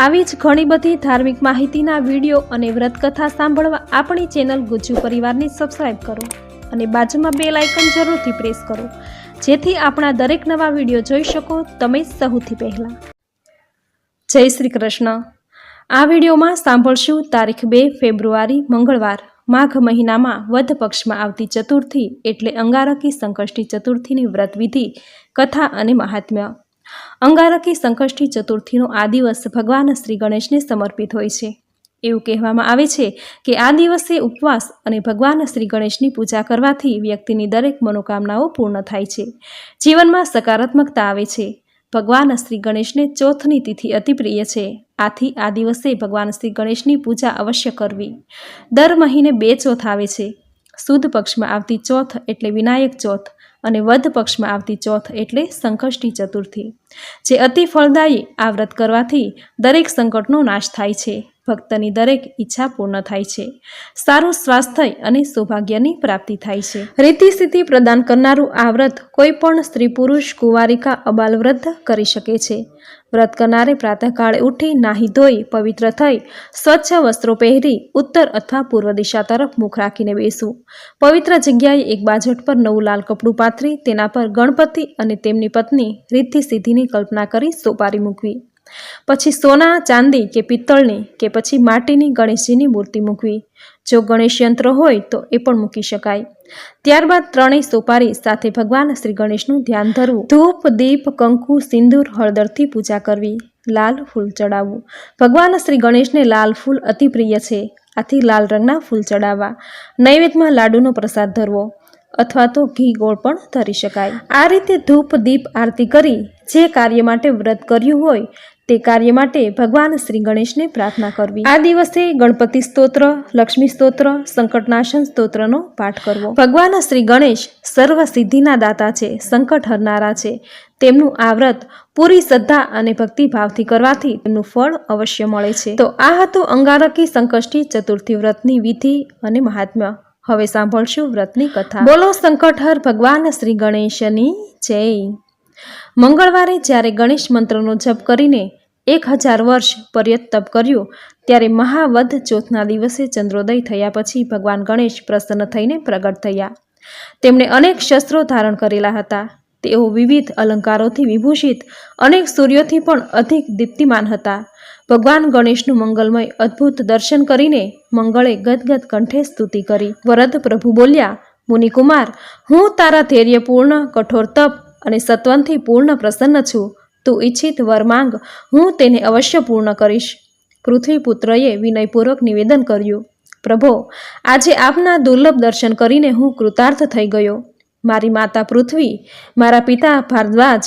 આવી જ ઘણી બધી ધાર્મિક માહિતીના વીડિયો અને વ્રતકથા સાંભળવા આપણી ચેનલ ગુજ્જુ પરિવારને સબસ્ક્રાઈબ કરો અને બાજુમાં બે લાઇકન જરૂરથી પ્રેસ કરો. જેથી આપણા દરેક નવા વીડિયો જોઈ શકો તમે સૌથી પહેલાં. જય શ્રી કૃષ્ણ. આ વિડીયોમાં સાંભળશું તારીખ બે ફેબ્રુઆરી મંગળવાર. માઘ મહિનામાં વધ પક્ષમાં આવતી ચતુર્થી એટલે અંગારકી સંકષ્ટી ચતુર્થીની વ્રતવિધિ, કથા અને મહાત્મ્ય. અંગારકી સંકષ્ટી ચતુર્થીનો આ દિવસ ભગવાન શ્રી ગણેશને સમર્પિત હોય છે. એવું કહેવામાં આવે છે કે આ દિવસે ઉપવાસ અને ભગવાન શ્રી ગણેશની પૂજા કરવાથી વ્યક્તિની દરેક મનોકામનાઓ પૂર્ણ થાય છે. જીવનમાં સકારાત્મકતા આવે છે. ભગવાન શ્રી ગણેશને ચોથની તિથિ અતિપ્રિય છે. આથી આ દિવસે ભગવાન શ્રી ગણેશની પૂજા અવશ્ય કરવી. દર મહિને બે ચોથ આવે છે. સુદ પક્ષમાં આવતી ચોથ એટલે વિનાયક ચોથ અને વધ પક્ષમાં આવતી ચોથ એટલે સંકષ્ટી ચતુર્થી. જે અતિ ફળદાયી આ વ્રત કરવાથી દરેક સંકટનો નાશ થાય છે. ભક્તની દરેક ઈચ્છા પૂર્ણ થાય છે. સારું સ્વાસ્થ્ય અને સૌભાગ્યની પ્રાપ્તિ થાય છે. રીતિ સ્થિતિ પ્રદાન કરનારું આ વ્રત કોઈ પણ સ્ત્રી પુરુષ કુંવારિકા અબાલ વ્રત કરી શકે છે. વ્રત કરનારે પ્રાતઃકાળે ઉઠી નાહી ધોઈ, પવિત્ર થઈ, સ્વચ્છ વસ્ત્રો પહેરી, ઉત્તર અથવા પૂર્વ દિશા તરફ મુખ રાખીને બેસવું. પવિત્ર જગ્યાએ એક બાજટ પર નવું લાલ કપડું પાથરી, તેના પર ગણપતિ અને તેમની પત્ની રીતિ સિદ્ધિની કલ્પના કરી સોપારી મૂકવી. પછી સોના, ચાંદી કે પિત્તળની કે પછી માટીની ગણેશજીની મૂર્તિ મૂકવી. જો ગણેશ યંત્ર હોય તો એ પણ મૂકી શકાય. ત્યારબાદ ત્રણેય સોપારી સાથે ભગવાન શ્રી ગણેશનું ધ્યાન ધરવું. ધૂપ, દીપ, કંકુ, સિંદૂર, હળદરથી પૂજા કરવી. લાલ ફૂલ ચડાવવું. ભગવાન શ્રી ગણેશને લાલ ફૂલ અતિ પ્રિય છે. આથી લાલ રંગના ફૂલ ચડાવવા. નૈવેદ્યમાં લાડુનો પ્રસાદ ધરવો. અથવા તો ઘી ગોળ પણ ધરી શકાય. આ રીતે ધૂપ, દીપ, આરતી કરી જે કાર્ય માટે વ્રત કર્યું હોય તે કાર્ય માટે ભગવાન શ્રી ગણેશને પ્રાર્થના કરવી. આ દિવસે ગણપતિ સ્તોત્ર, લક્ષ્મી સ્તોત્ર, સંકટનાશન સ્તોત્રનો પાઠ કરવો. ભગવાન શ્રી ગણેશ સર્વ સિદ્ધિના દાતા છે, સંકટ હરનારા છે. તેમનું આ વ્રત પૂરી શ્રદ્ધા અને ભક્તિભાવથી કરવાથી તેમનું ફળ અવશ્ય મળે છે. તો આ હતું અંગારકી સંકષ્ટી ચતુર્થી વ્રતની વિધિ અને મહાત્મ્ય. હવે સાંભળશું વ્રતની કથા. બોલો સંકટહર ભગવાન શ્રી ગણેશની જય. મંગળવારે જ્યારે ગણેશ મંત્રનો જપ કરીને એક હજાર વર્ષ પર્યત તપ કર્યું, ત્યારે મહાવધ ચોથના દિવસે ચંદ્રોદય થયા પછી ભગવાન ગણેશ પ્રસન્ન થઈને પ્રગટ થયા. તેમણે અનેક શસ્ત્રો ધારણ કરેલા હતા. તેઓ વિવિધ અલંકારોથી વિભૂષિત, અનેક સૂર્યોથી પણ અધિક દીપ્તિમાન હતા. ભગવાન ગણેશનું મંગલમય અદ્ભુત દર્શન કરીને મંગળે ગદગદ કંઠે સ્તુતિ કરી. વરદ પ્રભુ બોલ્યા, મુનિકુમાર, હું તારા ધૈર્યપૂર્ણ, કઠોર તપ અને સત્વનથી પૂર્ણ પ્રસન્ન છું, તું ઈચ્છિત વર માંગ હું તેને અવશ્ય પૂર્ણ કરીશ. પૃથ્વીપુત્રએ વિનયપૂર્વક નિવેદન કર્યું, પ્રભો, આજે આપના દુર્લભ દર્શન કરીને હું કૃતાર્થ થઈ ગયો. મારી માતા પૃથ્વી, મારા પિતા ભારદ્વાજ,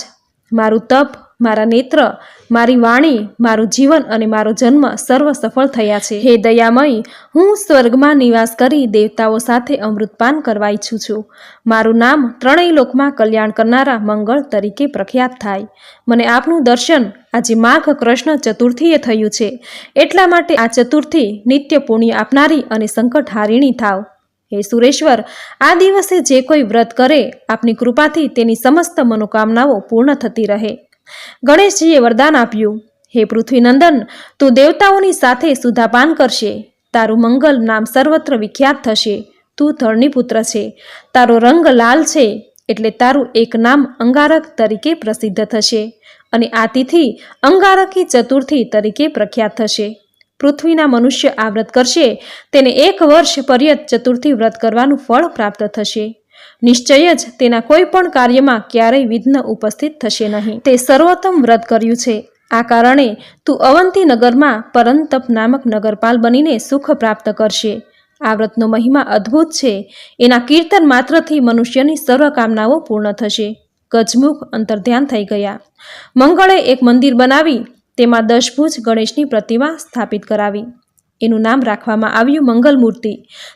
મારું તપ મારા નેત્ર, મારી વાણી, મારું જીવન અને મારો જન્મ સર્વ સફળ થયા છે. હે દયામય, હું સ્વર્ગમાં નિવાસ કરી દેવતાઓ સાથે અમૃતપાન કરવા ઈચ્છું છું. મારું નામ ત્રણેય લોકમાં કલ્યાણ કરનારા મંગળ તરીકે પ્રખ્યાત થાય. મને આપનું દર્શન આજે માઘ કૃષ્ણ ચતુર્થીએ થયું છે. એટલા માટે આ ચતુર્થી નિત્ય પુણ્ય આપનારી અને સંકટ હારિણી થાવ. હે સુરેશ્વર, આ દિવસે જે કોઈ વ્રત કરે, આપની કૃપાથી તેની સમસ્ત મનોકામનાઓ પૂર્ણ થતી રહે. ગણેશજીએ વરદાન આપ્યું, હે પૃથ્વીનંદન, તું દેવતાઓની સાથે સુધાપાન કરશે. તારું મંગલ નામ સર્વત્ર વિખ્યાત થશે. તું ધરણી પુત્ર છે. તારો રંગ લાલ છે, એટલે તારું એક નામ અંગારક તરીકે પ્રસિદ્ધ થશે અને આ તિથિ અંગારકી ચતુર્થી તરીકે પ્રખ્યાત થશે. પૃથ્વીના મનુષ્ય આ વ્રત કરશે, તેને એક વર્ષ પર્યત ચતુર્થી વ્રત કરવાનું ફળ પ્રાપ્ત થશે. નિશ્ચય જ તેના કોઈ પણ કાર્યમાં ક્યારેય વિઘ્ન ઉપસ્થિત થશે નહીં. તે સર્વોત્તમ વ્રત કર્યું છે. આ કારણે તું અવંતી નગરમાં પરંતપ નામક નગરપાલ બનીને સુખ પ્રાપ્ત કરશે. આ વ્રતનો મહિમા અદ્ભુત છે. એના કીર્તન માત્રથી મનુષ્યની સર્વ કામનાઓ પૂર્ણ થશે. ગજમુખ અંતર્ધ્યાન થઈ ગયા. મંગળે એક મંદિર બનાવી, તેમાં દશભુજ ગણેશની પ્રતિમા સ્થાપિત કરાવી. એનું નામ રાખવામાં આવ્યું મંગલ મૂર્તિ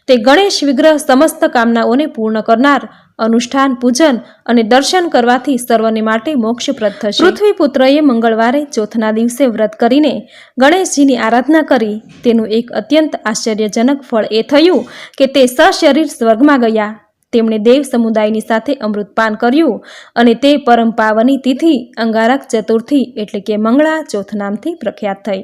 તે ગણેશ વિગ્રહ સમસ્ત કામનાઓને પૂર્ણ કરનાર, અનુષ્ઠાન, પૂજન અને દર્શન કરવાથી સર્વને માટે મોક્ષપ્રદ થશે. પૃથ્વી પુત્રએ મંગળવારે ચોથના દિવસે વ્રત કરીને ગણેશજીની આરાધના કરી. તેનું એક અત્યંત આશ્ચર્યજનક ફળ એ થયું કે તે સશરીર સ્વર્ગમાં ગયા. તેમણે દેવ સમુદાયની સાથે અમૃતપાન કર્યું અને તે પરમ પાવની તિથિ અંગારક ચતુર્થી એટલે કે મંગળા ચોથ નામથી પ્રખ્યાત થઈ.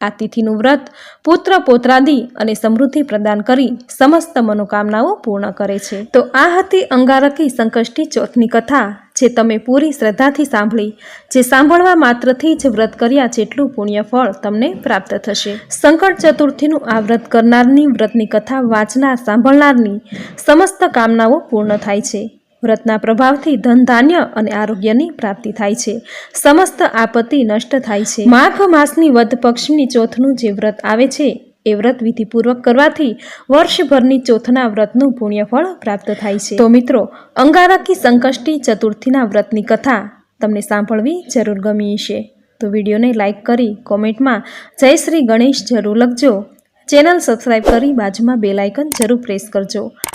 આ તિથિનું વ્રત પુત્ર પોત્રાદી અને સમૃદ્ધિ પ્રદાન કરી સમસ્ત મનોકામનાઓ પૂર્ણ કરે છે. તો આ હતી અંગારકી સંકષ્ટી ચોથની કથા, જે તમે પૂરી શ્રદ્ધાથી સાંભળી, જે સાંભળવા માત્રથી જ વ્રત કર્યા જેટલું પુણ્ય ફળ તમને પ્રાપ્ત થશે. સંકટ ચતુર્થીનું આ વ્રત કરનારની વ્રતની કથા વાંચનાર, સાંભળનારની સમસ્ત કામનાઓ પૂર્ણ થાય છે. વ્રતના પ્રભાવથી ધન, ધાન્ય અને આરોગ્યની પ્રાપ્તિ થાય છે. સમસ્ત આપત્તિ નષ્ટ થાય છે. માઘ માસની વધ પક્ષની ચોથનું જે વ્રત આવે છે, એ વ્રત વિધિપૂર્વક કરવાથી વર્ષભરની ચોથના વ્રતનું પુણ્યફળ પ્રાપ્ત થાય છે. તો મિત્રો, અંગારકી સંકષ્ટી ચતુર્થીના વ્રતની કથા તમને સાંભળવી જરૂર ગમી હશે. તો વિડીયોને લાઇક કરી કોમેન્ટમાં જય શ્રી ગણેશ જરૂર લખજો. ચેનલ સબસ્ક્રાઇબ કરી બાજુમાં બેલાઇકન જરૂર પ્રેસ કરજો.